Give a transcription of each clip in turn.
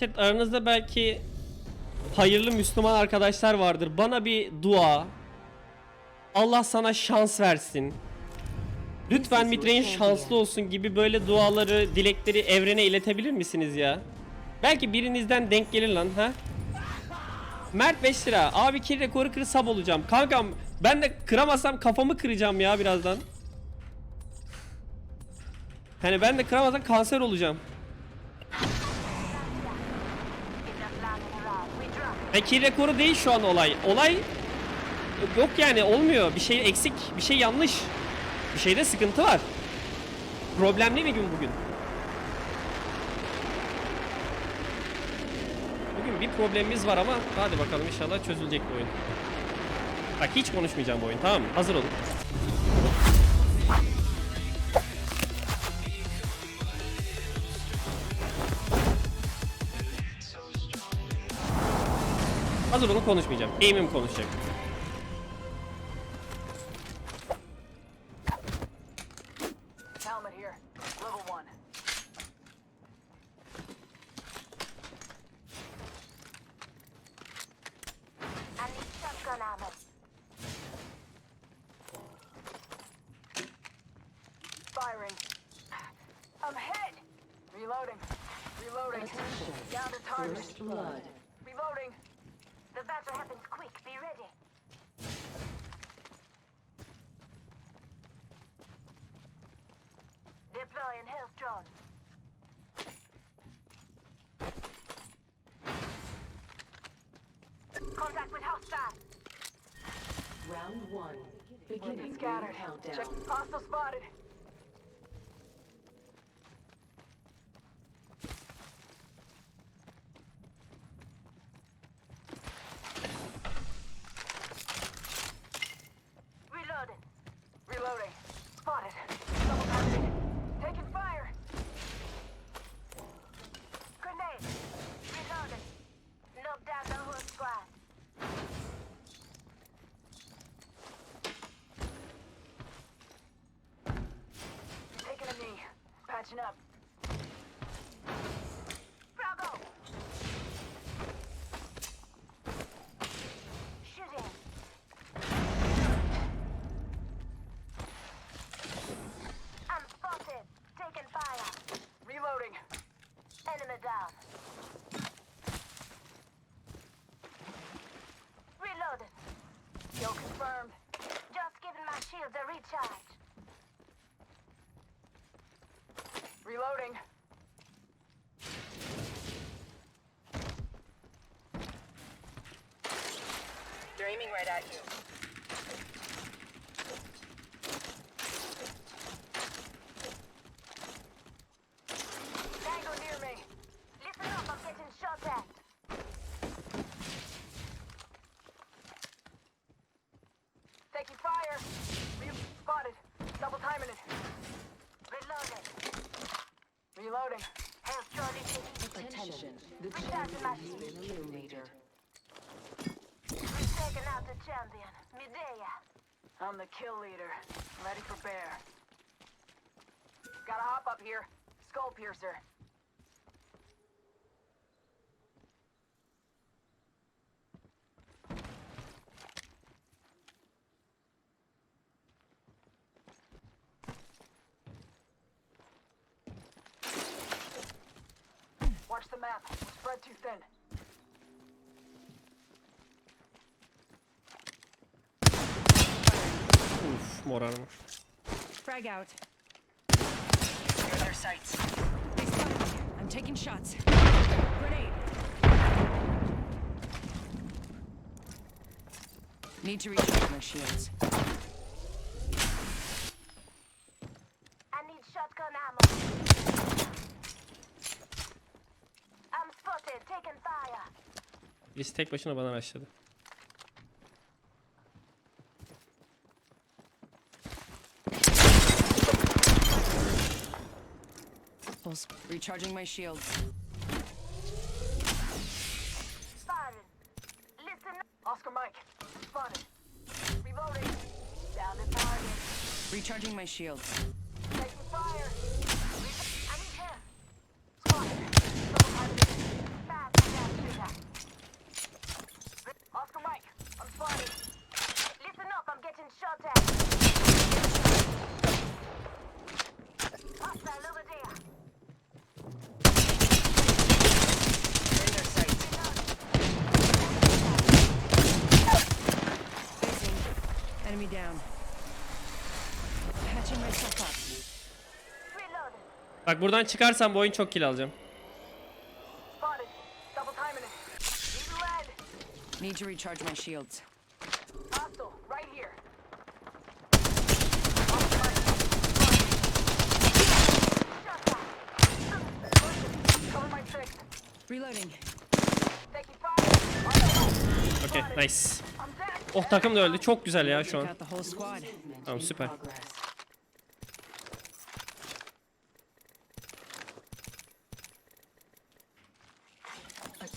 Chat aranızda belki hayırlı Müslüman arkadaşlar vardır. Bana bir dua. Allah sana şans versin. Lütfen midrange şanslı olsun gibi böyle duaları, dilekleri evrene iletebilir misiniz ya? Belki birinizden denk gelir lan ha? Mert 5 lira. Abi kill rekoru kır sab olacağım. Kankam ben de kıramazsam kafamı kıracağım ya birazdan. Hani ben de kıramazsam kanser olacağım. Kill rekoru değil şu an olay. Olay yok yani olmuyor. Bir şey eksik, bir şey yanlış. Bir şeyde sıkıntı var. Problemli bir gün bugün. Bugün bir problemimiz var ama hadi bakalım inşallah çözülecek bu oyun. Bak hiç konuşmayacağım bu oyun tamam mı? Hazır olun. Ammo. Firing. I'm hit. Reloading. Reloading. Down to target. First blood. Round one. Beginning scattered. countdown. Check. Hostile spotted. Reloading. Reloading. Spotted. Double targeted. Taking fire. Grenade. Reloading. Knock down the whole squad. Taking a knee. Patching up. Bravo. Shooting. I'm spotted. Taking fire. Reloading. Enemy down. Reloaded. Kill confirmed. Just giving my shield a recharge. Reloading. They're right at you. Tango near me. Listen up, I'm getting shot at. Taking fire. Re- spotted. Double timing it. Reloading. Reloading. Health Charlie taking. Attention. The Been. We've out the champion. Medea. I'm the kill leader. Ready for bear. Gotta hop up here. Skull piercer. The map. Spread too thin. Uf mor armor. Frag out. Near their sights. They spotted me. I'm taking shots. Grenade. Need to recharge my shields. I need shotgun ammo. Birisi tek başına bana başladı. Recharging my shields. Firing. Listen up. Oscar Mike. Spotted. Reloading. Down to target. Recharging my shields. Bak buradan çıkarsam bu oyun çok kill alacağım. Need to recharge my shields. Reloading. Okey nice. Oh takım da öldü. Çok güzel ya şu an. Tamam süper. Progress. Attention. There is a new kill leader.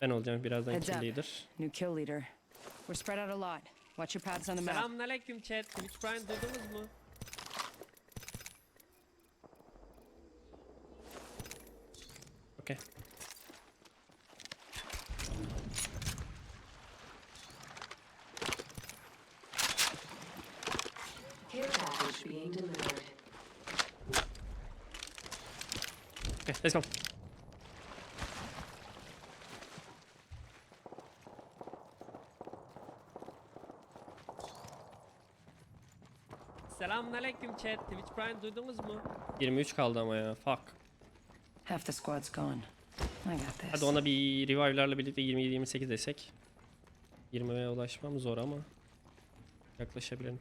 Ben olacağım birazdan Heads kill up. leader. New kill leader. We're spread out a lot. Watch your paths on the map. Selamünaleyküm chat. Twitch Prime duydunuz mu? Okey. Okay, let's go. Selamünaleyküm chat. Twitch Prime duydunuz mu? 23 kaldı ama ya. Fuck. Half the squad's gone. I got this. Hadi ona bir revive'larla birlikte 27-28 desek. 20'ye ulaşmam zor ama yaklaşabilirim.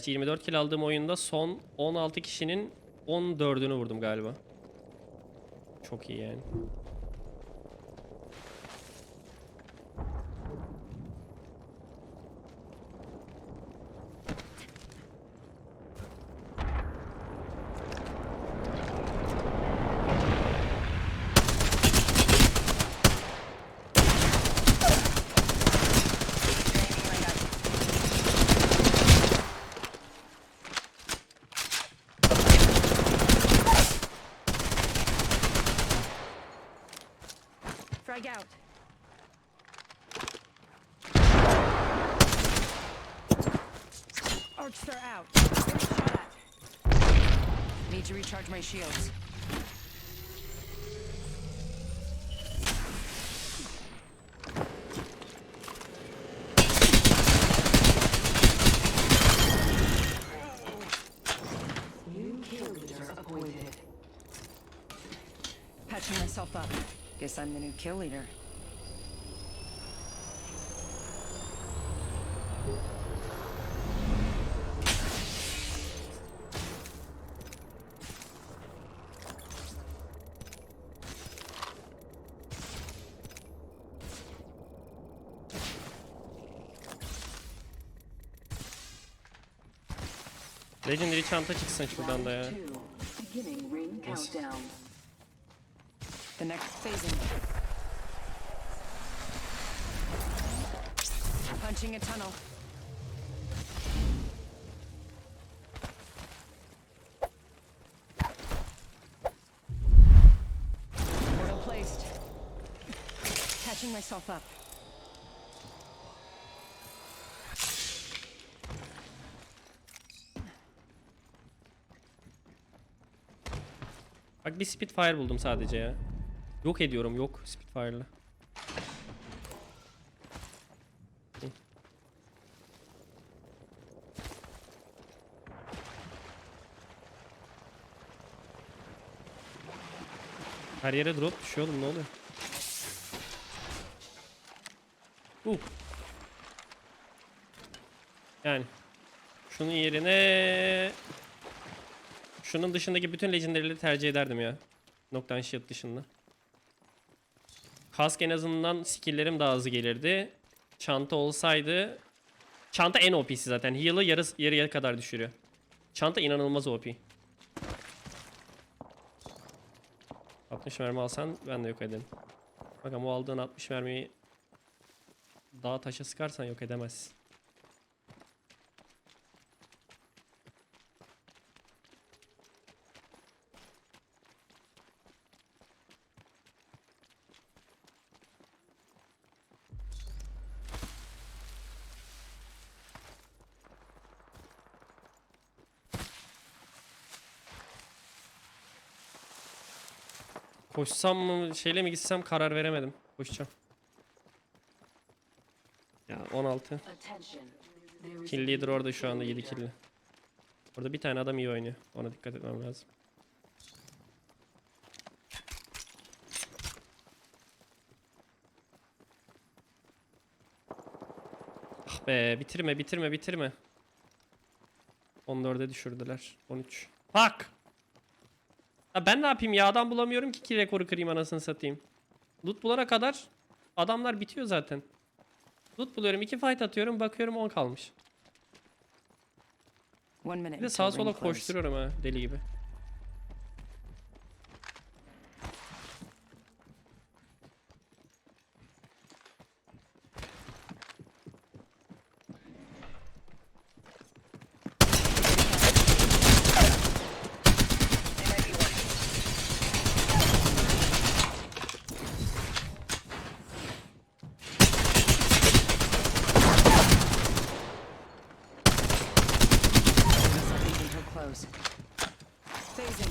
Gerçi 24 kill aldığım oyunda son 16 kişinin 14'ünü vurdum galiba. Çok iyi yani. Frag out. Archster out. Need to recharge my shields. Patching myself up. Guess I'm the new kill leader. Legendary çanta çıksın şuradan da ya. Two. The next phasing. Punching a tunnel. Portal placed. Catching myself up. Bak bir Spitfire buldum sadece ya. Yok ediyorum yok Spitfire'la. Her yere drop düşüyor oğlum ne oluyor? Uh. Yani şunun yerine şunun dışındaki bütün legendary'leri tercih ederdim ya. Nocturne Shield dışında. Kask en azından skill'lerim daha hızlı gelirdi. Çanta olsaydı... Çanta en OP'si zaten. Heal'ı yarı, yarıya kadar düşürüyor. Çanta inanılmaz OP. 60 mermi alsan ben de yok ederim. Bak ama aldığın 60 mermiyi dağ taşa sıkarsan yok edemezsin. Koşsam mı şeyle mi gitsem karar veremedim. Koşacağım. Ya 16. Attention. There is Kill leader orada şu anda 7 kill'li. Orada bir tane adam iyi oynuyor. Ona dikkat etmem lazım. Ah be bitirme bitirme bitirme. 14'e düşürdüler. 13. Bak. Ya ben ne yapayım ya adam bulamıyorum ki kill rekoru kırayım anasını satayım. Loot bulana kadar adamlar bitiyor zaten. Loot buluyorum 2 fight atıyorum bakıyorum 10 kalmış. Bir de sağa sola koşturuyorum ha deli gibi. Leaving her close. Phasing.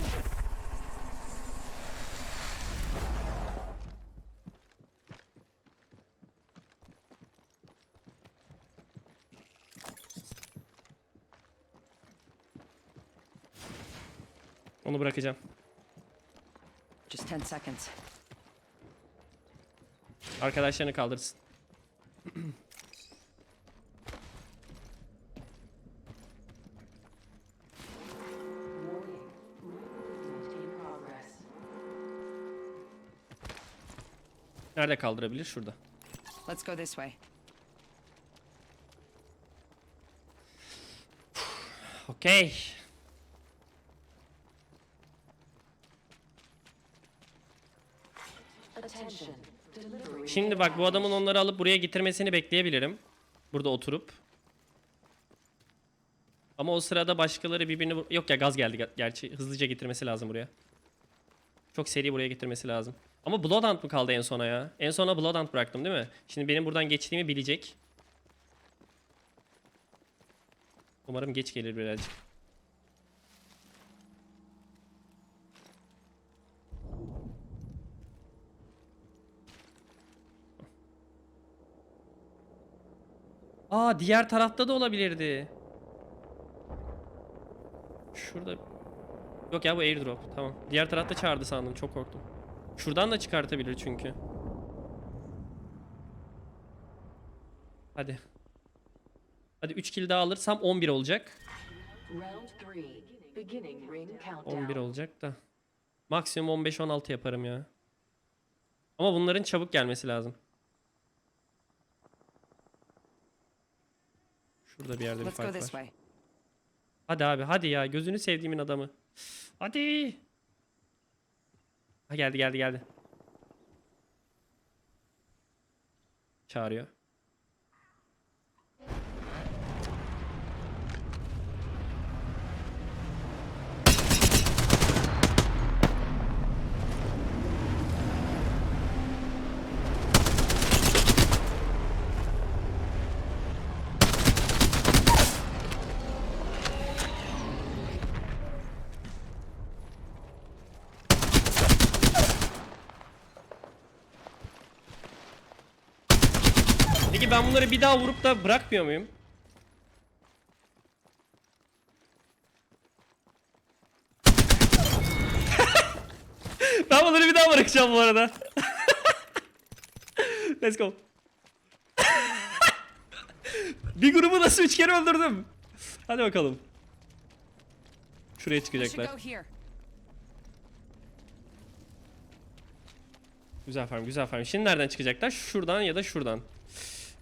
Onu bırakacağım. Just 10 seconds. Arkadaşlarını kaldırsın. Nerede kaldırabilir? Şurada. Let's go this way. Okey. Şimdi bak bu adamın onları alıp buraya getirmesini bekleyebilirim. Burada oturup. Ama o sırada başkaları birbirini... Yok ya gaz geldi ger- gerçi. Hızlıca getirmesi lazım buraya. Çok seri buraya getirmesi lazım. Ama Bloodhound mı kaldı en sona ya? En sona Bloodhound bıraktım değil mi? Şimdi benim buradan geçtiğimi bilecek. Umarım geç gelir birazcık. Aa diğer tarafta da olabilirdi. Şurada. Yok ya bu airdrop. Tamam. Diğer tarafta çağırdı sandım. Çok korktum. Şuradan da çıkartabilir çünkü. Hadi. Hadi 3 kill daha alırsam 11 olacak. Round 3. Beginning ring countdown. 11 olacak da. Maksimum 15-16 yaparım ya. Ama bunların çabuk gelmesi lazım. Şurada bir yerde bir fight var. Hadi abi hadi ya gözünü sevdiğimin adamı. Hadi. Ha geldi geldi geldi. Çağırıyor. Peki ben bunları bir daha vurup da bırakmıyor muyum? ben bunları bir daha bırakacağım bu arada. Let's go. bir grubu nasıl üç kere öldürdüm? Hadi bakalım. Şuraya çıkacaklar. Güzel farm, güzel farm. Şimdi nereden çıkacaklar? Şuradan ya da şuradan.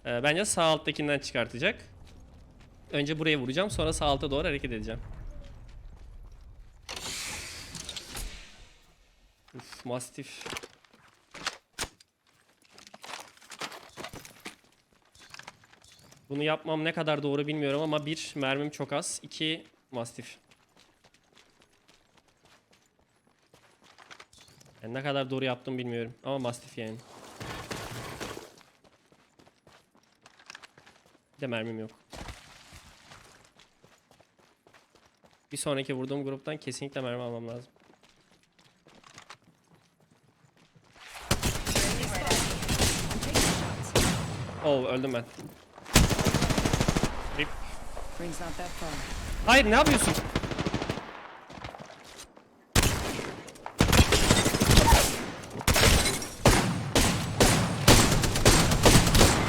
Ee, bence sağ alttakinden çıkartacak. Önce buraya vuracağım, sonra sağ alta doğru hareket edeceğim. Uf, Mastiff. Bunu yapmam ne kadar doğru bilmiyorum ama bir, mermim çok az. iki Mastiff. Yani ne kadar doğru yaptım bilmiyorum ama Mastiff yani. Bir de mermim yok. Bir sonraki vurduğum gruptan kesinlikle mermi almam lazım. Oh öldüm ben. Rip. Hayır ne yapıyorsun?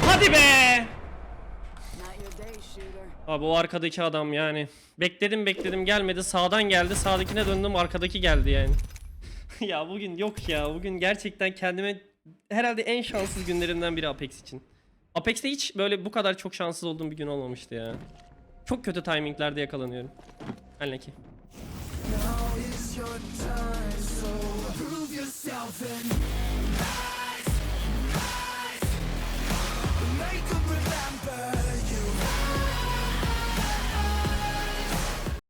Hadi be! Not your day, shooter. Abi o arkadaki adam yani. Bekledim bekledim gelmedi. Sağdan geldi. Sağdakine döndüm arkadaki geldi yani. ya bugün yok ya. Bugün gerçekten kendime herhalde en şanssız günlerimden biri Apex için. Apex'te hiç böyle bu kadar çok şanssız olduğum bir gün olmamıştı ya. Çok kötü timinglerde yakalanıyorum. Her ki. Now is your time, so prove yourself and